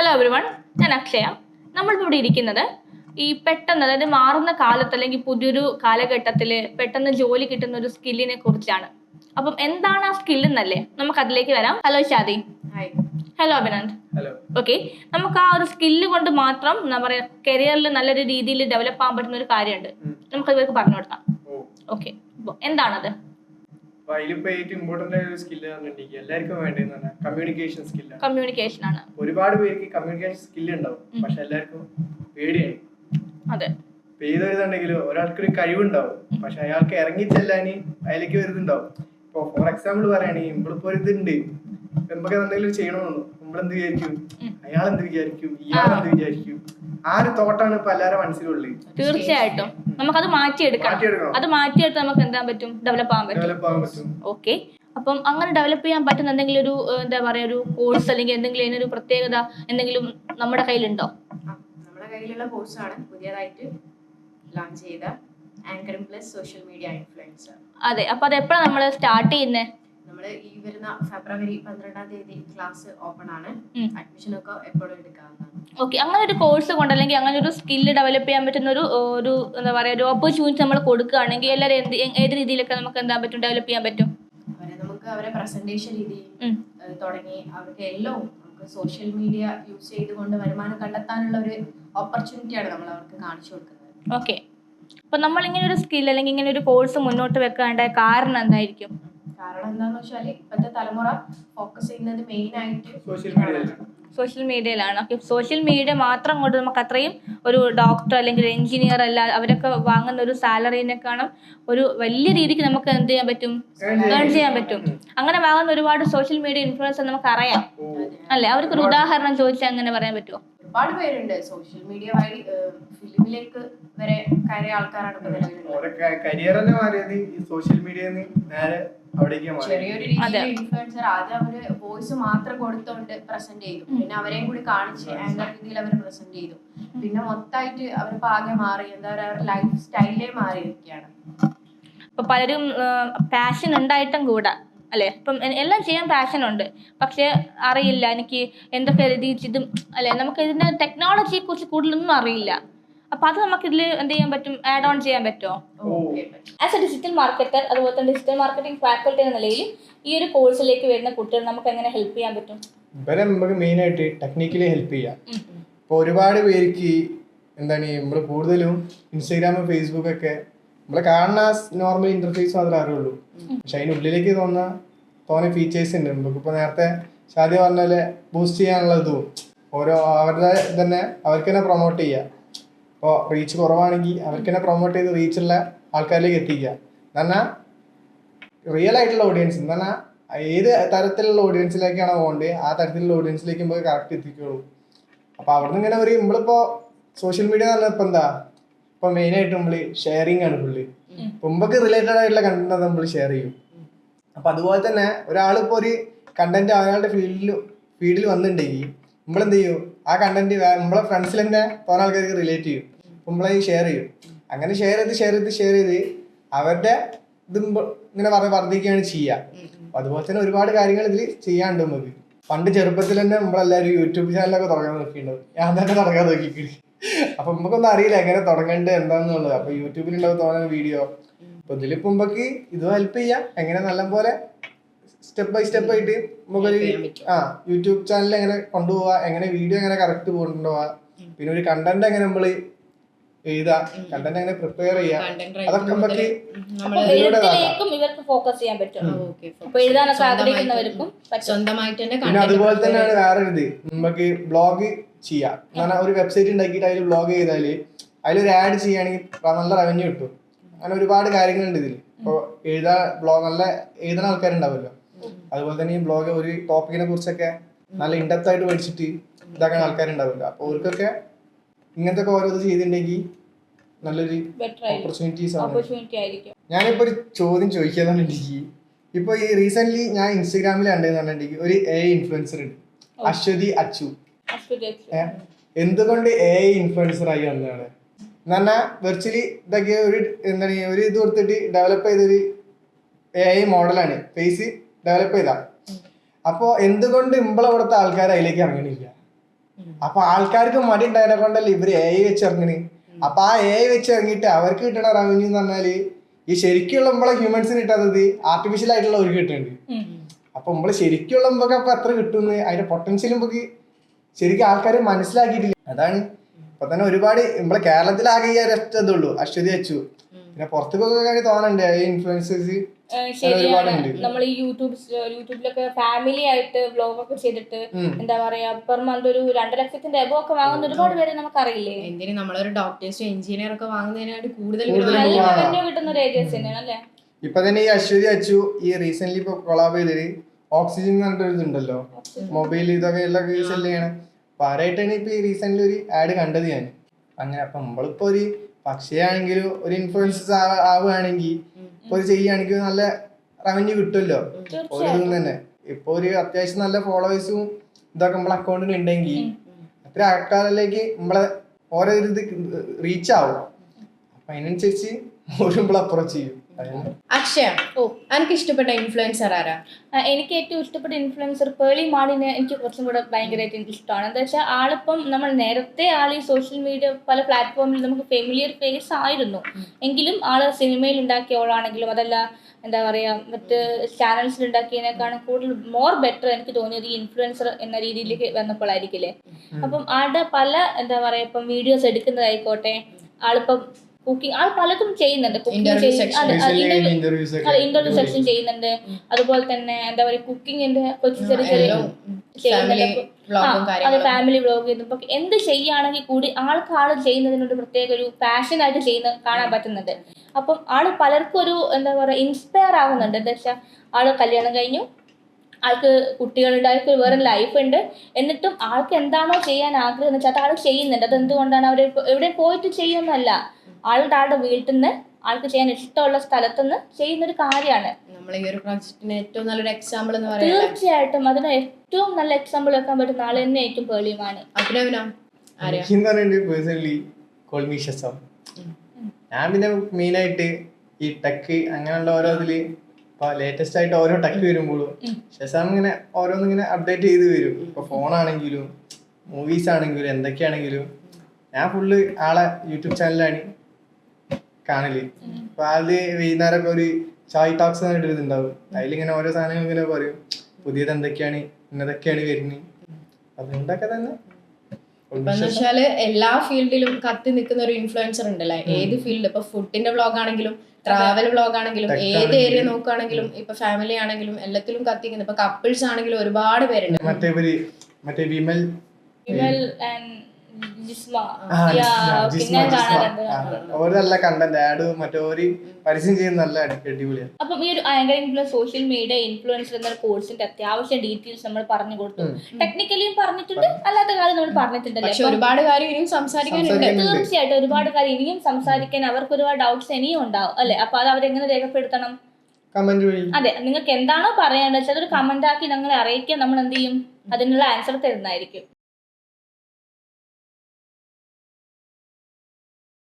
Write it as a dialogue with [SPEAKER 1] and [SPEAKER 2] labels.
[SPEAKER 1] Hello everyone ഞാൻ അക്ഷയ. നമ്മളിപ്പോൾ ഇവിടെ ഇരിക്കുന്നത് ഈ പെട്ടെന്ന് അതായത് മാറുന്ന കാലത്ത് അല്ലെങ്കിൽ പുതിയൊരു കാലഘട്ടത്തിൽ പെട്ടെന്ന് ജോലി കിട്ടുന്ന ഒരു സ്കില്ലിനെ കുറിച്ചാണ്. അപ്പം എന്താണ് ആ സ്കിൽ എന്നല്ലേ? നമുക്ക് അതിലേക്ക് വരാം. Hello Shadi. Hello Abhinand. Okay നമുക്ക് ആ ഒരു സ്കില്ല് കൊണ്ട് മാത്രം എന്താ പറയാ കരിയറിൽ നല്ലൊരു രീതിയിൽ ഡെവലപ്പ് ആകാൻ പറ്റുന്ന ഒരു കാര്യമുണ്ട്. നമുക്ക് ഇവർക്ക് പറഞ്ഞു കൊടുക്കാം. ഓക്കെ അപ്പോൾ എന്താണത്?
[SPEAKER 2] അപ്പൊ അതിലിപ്പോ ഏറ്റവും ഇമ്പോർട്ടന്റ് ആയ ഒരു സ്കില്ല് പറഞ്ഞിട്ടുണ്ടെങ്കിൽ എല്ലാവർക്കും വേണ്ടതെന്ന് പറഞ്ഞാൽ കമ്മ്യൂണിക്കേഷൻ സ്കില്ലാണ്
[SPEAKER 1] കമ്മ്യൂണിക്കേഷൻ ആണ്.
[SPEAKER 2] ഒരുപാട് പേർക്ക് കമ്മ്യൂണിക്കേഷൻ സ്കില്ല് ഉണ്ടാവും. പക്ഷെ എല്ലാവർക്കും പേടിയാണ്
[SPEAKER 1] അതെ.
[SPEAKER 2] ഇപ്പൊ ഏതൊരിതുണ്ടെങ്കിലും ഒരാൾക്കൊരു കഴിവുണ്ടാവും. പക്ഷെ അയാൾക്ക് ഇറങ്ങി ചെല്ലാന് അതിലേക്ക് വരുന്നുണ്ടാവും ഇപ്പൊ ഫോർ എക്സാമ്പിൾ പറയുകയാണെങ്കിൽ ഇമ്പളിപ്പോ ഒരു ഇതുണ്ട്. നമുക്ക് എന്തെങ്കിലും ചെയ്യണമെന്നു നമ്മളെന്ത് വിചാരിക്കും? അയാൾ എന്ത് വിചാരിക്കും? ഇയാൾ എന്ത് വിചാരിക്കും? ആ ഒരു തോട്ടാണ് ഇപ്പൊ എല്ലാവരുടെ മനസ്സിലുള്ളത്.
[SPEAKER 1] തീർച്ചയായിട്ടും. നമുക്കത് മാറ്റിയെടുക്കണം.
[SPEAKER 2] മാറ്റിയെടുക്കണം.
[SPEAKER 1] അത് മാറ്റിയെടുത്ത് നമുക്ക് എന്താ പറ്റും? ഡെവലപ്പ് ആവാൻ പറ്റും.
[SPEAKER 2] ഡെവലപ്പ് ആകാൻ പറ്റും.
[SPEAKER 1] ഓക്കെ അപ്പം അങ്ങനെ ഡെവലപ്പ് ചെയ്യാൻ പറ്റുന്ന എന്തെങ്കിലും ഒരു എന്താ പറയാ ഒരു കോഴ്സ് അല്ലെങ്കിൽ എന്തെങ്കിലും അതിനൊരു പ്രത്യേകത എന്തെങ്കിലും നമ്മുടെ കയ്യിലുണ്ടോ?
[SPEAKER 3] നമ്മുടെ കയ്യിലുള്ള കോഴ്സാണ് പുതിയതായിട്ട് ലോഞ്ച് ചെയ്ത anchoring plus social media influencer
[SPEAKER 1] അതെ. അപ്പൊ അത് എപ്പോഴാണ് നമ്മൾ സ്റ്റാർട്ട് ചെയ്യുന്നത്
[SPEAKER 3] നമ്മൾ ഈ വരുന്ന ഫെബ്രുവരി പന്ത്രണ്ടാം തീയതി ക്ലാസ് ഓപ്പൺ ആണ്. അഡ്മിഷൻ ഒക്കെ എപ്പോഴും എടുക്കാവുന്നതാണ്.
[SPEAKER 1] ഓക്കെ അങ്ങനെ ഒരു കോഴ്സ് കൊണ്ട് അല്ലെങ്കിൽ അങ്ങനെ ഒരു സ്കില്ല് ഡെവലപ്പ് ചെയ്യാൻ പറ്റുന്ന ഒരു ഒരു എന്താ പറയുക ഒരു ഓപ്പർച്യൂണിറ്റി നമ്മൾ കൊടുക്കുകയാണെങ്കിൽ എല്ലാവരും എന്ത് ഏത് രീതിയിലൊക്കെ നമുക്ക് എന്താ പറ്റും ഡെവലപ്പ് ചെയ്യാൻ പറ്റും?
[SPEAKER 3] നമുക്ക് അവരെ പ്രസന്റേഷൻ രീതി തുടങ്ങി അവർക്ക് എല്ലാം നമുക്ക് സോഷ്യൽ മീഡിയ യൂസ് ചെയ്തുകൊണ്ട് വരുമാനം കണ്ടെത്താനുള്ള ഒരു ഓപ്പർച്യൂണിറ്റിയാണ് നമ്മൾ അവർക്ക് കാണിച്ചു കൊടുക്കുന്നത്.
[SPEAKER 1] ഓക്കെ അപ്പൊ നമ്മൾ ഇങ്ങനെ ഒരു സ്കിൽ അല്ലെങ്കിൽ ഇങ്ങനെ ഒരു കോഴ്സ് മുന്നോട്ട് വെക്കേണ്ട കാരണം എന്തായിരിക്കും?
[SPEAKER 3] കാരണം എന്താന്ന് വെച്ചാൽ ഇപ്പോഴത്തെ തലമുറ ഫോക്കസ് ചെയ്യുന്നത് മെയിൻ ആയിട്ട്
[SPEAKER 2] സോഷ്യൽ മീഡിയയിലാണ്
[SPEAKER 1] സോഷ്യൽ മീഡിയയിലാണ് ഓക്കെ സോഷ്യൽ മീഡിയ മാത്രം കൊണ്ട് നമുക്ക് അത്രയും ഒരു ഡോക്ടർ അല്ലെങ്കിൽ എഞ്ചിനീയർ അല്ല അവരൊക്കെ വാങ്ങുന്ന ഒരു സാലറീനെക്കാളും ഒരു വലിയ രീതിക്ക് നമുക്ക് എന്ത് ചെയ്യാൻ പറ്റും? ഏൺ ചെയ്യാൻ പറ്റും. അങ്ങനെ വാങ്ങുന്ന ഒരുപാട് സോഷ്യൽ മീഡിയ ഇൻഫ്ലുവൻസർ നമുക്ക് അറിയാം. അല്ലെ? അവർക്ക് ഒരു ഉദാഹരണം ചോദിച്ചാൽ അങ്ങനെ പറയാൻ പറ്റുമോ?
[SPEAKER 3] ഒരുപാട് പേരുണ്ട്. സോഷ്യൽ മീഡിയ വഴി ഫിലിമിലേക്ക് വരെ കയറിയ ആൾക്കാരാണ് ഇപ്പൊ നിലവിലുള്ളത്.
[SPEAKER 2] ഓരോ കരിയർ തന്നെ മാറിയത് ഈ സോഷ്യൽ മീഡിയയിൽ നേരെ
[SPEAKER 3] ചെറിയൊരു. രീതിയിൽ ഇൻഫ്ലുവൻസർ ആദ്യം അവർ വോയിസ് മാത്രം കൊടുത്തോണ്ട് പ്രസന്റ് ചെയ്തു. പിന്നെ അവരെയും കൂടി കാണിച്ച് ആങ്കർ രീതിയിൽ അവർ പ്രസന്റ് ചെയ്തു. പിന്നെ മൊത്തമായിട്ട് അവർ ആകെ മാറി. എന്താ പറയുക അവരുടെ ലൈഫ് സ്റ്റൈലേ മാറിയിരിക്കുകയാണ്.
[SPEAKER 1] ഇപ്പൊ പലരും പാഷൻ ഉണ്ടായിട്ടും കൂടാ. അല്ലേ? ഇപ്പം എല്ലാം ചെയ്യാൻ പാഷൻ ഉണ്ട്. പക്ഷെ അറിയില്ല എനിക്ക് എന്തൊക്കെ രീതിച്ചും അല്ലെ? നമുക്ക് ഇതിന്റെ ടെക്നോളജിയെ കുറിച്ച് കൂടുതലൊന്നും അറിയില്ല. അപ്പൊ അത് നമുക്ക് ഇതിൽ എന്ത് ചെയ്യാൻ പറ്റും? ആഡ് ഓൺ ചെയ്യാൻ പറ്റുമോ ആസ് എ ഡിജിറ്റൽ മാർക്കറ്റർ അതുപോലെ തന്നെ ഡിജിറ്റൽ മാർക്കറ്റിംഗ് ഫാക്കൽറ്റി എന്ന നിലയിൽ ഈ ഒരു കോഴ്സിലേക്ക് വരുന്ന കുട്ടികൾ നമുക്ക് എങ്ങനെ ഹെൽപ്പ് ചെയ്യാൻ പറ്റും?
[SPEAKER 2] ഇവരെ നമുക്ക് മെയിനായിട്ട് ടെക്നിക്കലി ഹെൽപ്പ് ചെയ്യാം. ഇപ്പോൾ ഒരുപാട് പേർക്ക് എന്താണ് നമ്മൾ കൂടുതലും ഇൻസ്റ്റാഗ്രാമും ഫേസ്ബുക്ക് നമ്മൾ കാണുന്ന നോർമൽ ഇന്റർഫേസ് മാത്രമേ അറിയുള്ളൂ. പക്ഷെ അതിനുള്ളിലേക്ക് തോന്നുന്ന തോന്നിയ ഫീച്ചേഴ്സ് ഉണ്ട്. നമുക്കിപ്പോൾ നേരത്തെ ഷാദി പറഞ്ഞ പോലെ ബൂസ്റ്റ് ചെയ്യാനുള്ള ഇതും ഓരോ അവരുടെ തന്നെ അവർക്ക് തന്നെ പ്രൊമോട്ട് ചെയ്യുക ഇപ്പോൾ റീച്ച് കുറവാണെങ്കിൽ അവർക്ക് തന്നെ പ്രൊമോട്ട് ചെയ്ത് റീച്ചുള്ള ആൾക്കാരിലേക്ക് എത്തിക്കുക എന്നാൽ റിയൽ ആയിട്ടുള്ള ഓഡിയൻസ് എന്നാൽ ഏത് തരത്തിലുള്ള ഓഡിയൻസിലേക്കാണ് പോകേണ്ടത് ആ തരത്തിലുള്ള ഓഡിയൻസിലേക്ക് നമുക്ക് കറക്റ്റ് എത്തിക്കുള്ളൂ അപ്പോൾ അവിടെ നിന്ന് ഇങ്ങനെ ഒരു നമ്മളിപ്പോൾ സോഷ്യൽ മീഡിയ എന്ന് പറഞ്ഞാൽ എന്താ ഇപ്പം മെയിനായിട്ട് നമ്മൾ ഷെയറിങ് ആണ് ഫുള്ള് മുമ്പൊക്കെ റിലേറ്റഡ് ആയിട്ടുള്ള കണ്ടന്റ് നമ്മൾ ഷെയർ ചെയ്യും. അപ്പൊ അതുപോലെ തന്നെ ഒരാളിപ്പോ ഒരു കണ്ടന്റ് അയാളുടെ ഫീൽഡിൽ ഫീൽഡിൽ വന്നിട്ടുണ്ടെങ്കിൽ നമ്മളെന്ത് ചെയ്യും? ആ കണ്ടന്റ് നമ്മളെ ഫ്രണ്ട്സിൽ തന്നെ പോകുന്ന ആൾക്കാർക്ക് റിലേറ്റ് ചെയ്യും. നമ്മളെ ഷെയർ ചെയ്യും. അങ്ങനെ ഷെയർ ചെയ്ത് ഷെയർ ചെയ്ത് ഷെയർ ചെയ്ത് അവരുടെ ഇത് ഇങ്ങനെ പറഞ്ഞ് വർദ്ധിക്കുകയാണ് ചെയ്യുക അതുപോലെ തന്നെ ഒരുപാട് കാര്യങ്ങൾ ഇതിൽ ചെയ്യാണ്ട് നമുക്ക് പണ്ട് ചെറുപ്പത്തിൽ തന്നെ നമ്മളെല്ലാവരും യൂട്യൂബ് ചാനലൊക്കെ തുടങ്ങാൻ നോക്കിയിട്ടുണ്ടാവും ഞാൻ തന്നെ തുടങ്ങാൻ നോക്കിക്കിടി അപ്പൊ നമുക്കൊന്നും അറിയില്ല എങ്ങനെ തുടങ്ങേണ്ടത് എന്താന്നുള്ളത്. അപ്പൊ യൂട്യൂബിലുണ്ടാവും തോന്നുന്ന വീഡിയോ അപ്പൊ ഇതിലിപ്പോ മുമ്പക്ക് ഇത് ഹെൽപ്പ് ചെയ്യാം. എങ്ങനെ നല്ല പോലെ സ്റ്റെപ്പ് ബൈ സ്റ്റെപ്പ് ആയിട്ട്
[SPEAKER 3] പറ്റും.
[SPEAKER 2] ആ യൂട്യൂബ് ചാനൽ എങ്ങനെ കൊണ്ടുപോവാ എങ്ങനെ വീഡിയോ എങ്ങനെ കറക്റ്റ് കൊണ്ടുപോവാ പിന്നെ ഒരു കണ്ടന്റ് എങ്ങനെ നമ്മൾ എഴുതാ കണ്ടന്റ് എങ്ങനെ പ്രിപ്പയർ ചെയ്യാ അതൊക്കെ നമുക്ക്
[SPEAKER 1] ഇവർക്ക് ഫോക്കസ് ചെയ്യാൻ പറ്റും.
[SPEAKER 2] അതുപോലെ തന്നെയാണ് വേറെ ഇത് നമുക്ക് ബ്ലോഗ് ചെയ്യാം. കാരണം ഒരു വെബ്സൈറ്റ് ഉണ്ടാക്കിയിട്ട് അതിൽ ബ്ലോഗ് ചെയ്താൽ അതിലൊരു ആഡ് ചെയ്യുകയാണെങ്കിൽ നല്ല റവന്യൂ കിട്ടും. അങ്ങനെ ഒരുപാട് കാര്യങ്ങളുണ്ട് ഇതിൽ ഇപ്പോൾ എഴുതാ ബ്ലോഗ് നല്ല എഴുതുന്ന ആൾക്കാരുണ്ടാവുമല്ലോ അതുപോലെ തന്നെ ഈ ബ്ലോഗ് ഒരു ടോപ്പിക്കിനെ കുറിച്ചൊക്കെ നല്ല ഇൻഡെപ്ത് ആയിട്ട് പഠിച്ചിട്ട് ഇതാക്കാൻ ആൾക്കാരുണ്ടാവില്ല. അപ്പോൾ അവർക്കൊക്കെ ഇങ്ങനത്തെ ഒക്കെ ഓരോ ഇത് ചെയ്തിട്ടുണ്ടെങ്കിൽ നല്ലൊരു ഓപ്പർച്യൂണിറ്റീസ് ആണ്. ഞാനിപ്പോ ഒരു ചോദ്യം ചോദിക്കാന്നുണ്ടെങ്കിൽ ഇപ്പൊ ഈ റീസെന്റ് ഞാൻ ഇൻസ്റ്റാഗ്രാമിൽ കണ്ടെന്ന് പറഞ്ഞിട്ടുണ്ടെങ്കിൽ ഒരു എ ഇൻഫ്ലുവൻസർ ഉണ്ട്. അശ്വതി അച്ചു? എന്തുകൊണ്ട് എ ഇൻഫ്ലുവൻസർ ആയി വന്നതാണ്? എന്ന് പറഞ്ഞാൽ വെർച്വലി ഇതൊക്കെ ഒരു എന്താണ് ഒരു ഇത് കൊടുത്തിട്ട് ഡെവലപ്പ് ചെയ്തൊരു എ ഐ മോഡലാണ് ഫേസ് ഡെവലപ്പ് ചെയ്താ. അപ്പോൾ എന്തുകൊണ്ട് ഇമ്പളവിടുത്തെ ആൾക്കാർ അതിലേക്ക് ഇറങ്ങണില്ല? അപ്പൊ ആൾക്കാർക്ക് മടി ഉണ്ടായതിനെ കൊണ്ടല്ലേ ഇവർ എ ഐ വെച്ച് ഇറങ്ങണ്? അപ്പൊ ആ എ ഐ വെച്ച് ഇറങ്ങിയിട്ട് അവർക്ക് കിട്ടണ റവന്യൂ എന്ന് പറഞ്ഞാൽ ഈ ശരിക്കുള്ള നമ്മളെ ഹ്യൂമൻസിന് കിട്ടാത്തത് ആർട്ടിഫിഷ്യൽ ആയിട്ടുള്ള ഒരു കിട്ടുന്നുണ്ട്. അപ്പൊ നമ്മൾ ശരിക്കുള്ള നമുക്ക് അപ്പൊ എത്ര കിട്ടുന്നു അതിന്റെ പൊട്ടൻഷ്യൽ നമുക്ക് ശരിക്കും ആൾക്കാർ മനസ്സിലാക്കിയിട്ടില്ല. അതാണ് ഇപ്പൊ തന്നെ ഒരുപാട് നമ്മളെ കേരളത്തിലാകെ ഈ ഒരൊറ്റ ഇതുള്ളൂ. അശ്വതി അച്ചു. പിന്നെ പുറത്തേക്കൊക്കെ തോന്നണ്ടേ? ഈ ഇൻഫ്ലുവൻസേഴ്സ്
[SPEAKER 1] ശരിയാണ്. നമ്മൾ ഈ യൂട്യൂബ് യൂട്യൂബിലൊക്കെ ഫാമിലി ആയിട്ട് വ്ലോഗൊക്കെ ചെയ്തിട്ട് എന്താ പറയാ പെർ മന്ത് ഒരു രണ്ട് ലക്ഷത്തിന്റെ എബോ ഒക്കെ വാങ്ങുന്ന ഒരുപാട് പേരെ നമുക്കറിയില്ലേ?
[SPEAKER 3] എന്തിന് നമ്മളൊരു ഡോക്ടേഴ്സും എഞ്ചിനീയർ ഒക്കെ വാങ്ങുന്നതിനായിട്ട് കൂടുതൽ
[SPEAKER 1] കിട്ടുന്ന ഒരു ഏജൻസി തന്നെയാണ് അല്ലേ
[SPEAKER 2] ഇപ്പൊ തന്നെ ഈ അശ്വതി അച്ചു ഈ റീസെന്റ് ഇപ്പൊ കൊളാബ് ചെയ്തൊരു ഓക്സിജൻ എന്ന് ഇതുണ്ടല്ലോ. മൊബൈൽ ഇതൊക്കെ എല്ലാം സെൽ ചെയ്യണം അപ്പൊ ആരായിട്ടാണ് ഇപ്പൊ റീസെന്റ് ഒരു ആഡ് കണ്ടത് ഞാൻ? അങ്ങനെ അപ്പൊ നമ്മളിപ്പോ ഒരു പക്ഷിയാണെങ്കിലും ഒരു ഇൻഫ്ലുവൻസസ് ആവുകയാണെങ്കിൽ ഇപ്പൊ ഒരു ചെയ്യുകയാണെങ്കിൽ നല്ല റവന്യൂ കിട്ടുമല്ലോ. ഒരു ഇതും തന്നെ. ഇപ്പൊ ഒരു അത്യാവശ്യം നല്ല ഫോളോവേഴ്സും ഇതൊക്കെ നമ്മളെ അക്കൗണ്ടിൽ ഉണ്ടെങ്കിൽ അത്ര ആൾക്കാരിലേക്ക് നമ്മളെ ഓരോ ഇത് റീച്ച് ആവും അപ്പൊ അതിനനുസരിച്ച് ഓരോ നമ്മൾ അപ്രോച്ച് ചെയ്യും.
[SPEAKER 3] അക്ഷയ
[SPEAKER 1] ഓ.
[SPEAKER 3] എനിക്ക് ഇഷ്ടപ്പെട്ട ഇൻഫ്ലുവൻസർ ആരാ
[SPEAKER 1] എനിക്ക് ഏറ്റവും ഇഷ്ടപ്പെട്ട ഇൻഫ്ലുവൻസർ പേളി മാളിനെ എനിക്ക് കുറച്ചും കൂടെ ഭയങ്കരമായിട്ട് എനിക്ക് ഇഷ്ടമാണ് എന്താ വെച്ചാൽ ആളിപ്പം നമ്മൾ നേരത്തെ ആൾ ഈ സോഷ്യൽ മീഡിയ പല പ്ലാറ്റ്ഫോമിൽ നമുക്ക് ഫെമിലിയർ ഫേസ് ആയിരുന്നു. എങ്കിലും ആൾ സിനിമയിൽ ഉണ്ടാക്കിയ ആളാണെങ്കിലും അതല്ല എന്താ പറയാ മറ്റ് ചാനൽസിൽ ഉണ്ടാക്കിയതിനേക്കാണ് കൂടുതൽ മോർ ബെറ്റർ എനിക്ക് തോന്നിയത് ഈ ഇൻഫ്ലുവൻസർ എന്ന രീതിയിലേക്ക് വന്നപ്പോഴായിരിക്കില്ലേ അപ്പം ആളുടെ പല എന്താ പറയാ ഇപ്പം വീഡിയോസ് എടുക്കുന്നതായിക്കോട്ടെ ആളിപ്പം കുക്കിംഗ് ആ പലതും ചെയ്യുന്നുണ്ട്. ഇന്റർവ്യൂ സെക്ഷൻ ചെയ്യുന്നുണ്ട്. അതുപോലെ തന്നെ എന്താ പറയുക കുക്കിങ്ങിന്റെ കൊച്ചു ചെറിയ ചെറിയ അത് ഫാമിലി വ്ലോഗ് ചെയ്യുന്നു എന്ത് ചെയ്യുകയാണെങ്കിൽ കൂടി ആൾക്ക് ആൾ ചെയ്യുന്നതിനൊരു പ്രത്യേക ഒരു പാഷൻ ആയിട്ട് ചെയ്യുന്ന കാണാൻ പറ്റുന്നുണ്ട്. അപ്പം ആൾ പലർക്കും ഒരു എന്താ പറയുക ഇൻസ്പയർ ആവുന്നുണ്ട്. എന്താ വെച്ചാൽ ആൾ കല്യാണം കഴിഞ്ഞു. ആൾക്ക് കുട്ടികളുണ്ട്. ആൾക്ക് വേറെ ലൈഫ് ഉണ്ട്. എന്നിട്ടും ആൾക്ക് എന്താണോ ചെയ്യാൻ ആഗ്രഹം എന്ന് വെച്ചാൽ അത് ആൾ ചെയ്യുന്നുണ്ട്. അത് എന്തുകൊണ്ടാണ് അവർ എവിടെ പോയിട്ട് ചെയ്യുന്നല്ല ആളുടെ ആളുടെ വീട്ടിൽ നിന്ന് ആൾക്ക് ചെയ്യാൻ ഇഷ്ടമുള്ള സ്ഥലത്തുനിന്ന് ചെയ്യുന്ന ഒരു കാര്യമാണ്.
[SPEAKER 3] നമ്മൾ ഈ ഒരു ഏറ്റവും നല്ലൊരു എക്സാമ്പിൾ എന്ന് പറയുന്നത്
[SPEAKER 1] തീർച്ചയായിട്ടും അതിന് ഏറ്റവും നല്ല എക്സാമ്പിൾ വെക്കാൻ പറ്റുന്ന ആൾ തന്നെ ഏറ്റവും പേളിയുമാണ്
[SPEAKER 2] പേഴ്സണലി ഞാൻ പിന്നെ മെയിൻ ആയിട്ട് ഈ ടെക്ക് അങ്ങനെയുള്ള ഓരോ ഇതിൽ ഇപ്പൊ ലേറ്റസ്റ്റ് ആയിട്ട് ഓരോ ടെക്ക് വരുമ്പോഴും ഷസാം ഇങ്ങനെ ഓരോന്ന് ഇങ്ങനെ അപ്ഡേറ്റ് ചെയ്ത് വരും. ഇപ്പൊ ഫോണാണെങ്കിലും മൂവീസ് ആണെങ്കിലും എന്തൊക്കെയാണെങ്കിലും. ഞാൻ ഫുള്ള് ആളെ യൂട്യൂബ് ചാനലാണ് കാണൽ. അപ്പൊ അത് വൈകുന്നേരം ഒരു ചായ് ടോക്സ് പറഞ്ഞിട്ട് ഒരു ഇതുണ്ടാവും അതിലിങ്ങനെ ഓരോ സാധനങ്ങൾ ഇങ്ങനെ പറയും. പുതിയത് എന്തൊക്കെയാണ് ഇന്നതൊക്കെയാണ് വരുന്നത് അതുകൊണ്ടൊക്കെ തന്നെ.
[SPEAKER 3] വെച്ചാൽ എല്ലാ ഫീൽഡിലും കത്തി നിൽക്കുന്ന ഒരു ഇൻഫ്ലുവൻസർ ഉണ്ടല്ലേ? ഏത് ഫീൽഡ്? ഇപ്പൊ ഫുഡിന്റെ വ്ളോഗ് ആണെങ്കിലും ട്രാവൽ വ്ളോഗ് ആണെങ്കിലും ഏത് ഏരിയ നോക്കുകയാണെങ്കിലും ഇപ്പൊ ഫാമിലി ആണെങ്കിലും എല്ലാത്തിലും കത്തിക്കുന്നു. ഇപ്പൊ കപ്പിൾസ് ആണെങ്കിലും ഒരുപാട് പേരുണ്ട്.
[SPEAKER 2] മറ്റേ മറ്റേ വിമൽ
[SPEAKER 1] വിമൽ ആൻഡ്
[SPEAKER 2] ഓര് നല്ല കണ്ടന്റ് ആഡ് മറ്റേ ഓര് പരസ്യം ചെയ്യുന്ന നല്ല അടി- അടിപൊളിയാണ്.
[SPEAKER 1] അപ്പം ഈ ഒരു anchoring plus social media influencer എന്ന കോഴ്സിന്റെ അത്യാവശ്യം ഡീറ്റെയിൽസ് നമ്മൾ പറഞ്ഞു കൊടുത്തു. ടെക്നിക്കലിയും പറഞ്ഞിട്ടുണ്ട് അല്ലാത്ത കാര്യം നമ്മൾ പറഞ്ഞിട്ടുണ്ടല്ലോ
[SPEAKER 3] ഒരുപാട് കാര്യം ഇനിയും
[SPEAKER 2] സംസാരിക്കാനുണ്ട്.
[SPEAKER 1] തീർച്ചയായിട്ടും ഒരുപാട് കാര്യം ഇനിയും സംസാരിക്കാൻ അവർക്ക് ഒരുപാട് ഡൗട്ട്സ് ഇനിയും ഉണ്ടാവും അല്ലെ? അപ്പൊ അത് അവരെങ്ങനെ രേഖപ്പെടുത്തണം?
[SPEAKER 2] കമന്റ് വഴി.
[SPEAKER 1] അതെ നിങ്ങൾക്ക് എന്താണോ പറയേണ്ടത് വെച്ചാൽ അതൊരു കമന്റ് ആക്കി ഞങ്ങളെ അറിയിക്കാൻ നമ്മൾ എന്ത് ചെയ്യും? അതിനുള്ള ആൻസർ തരുന്നതായിരിക്കും.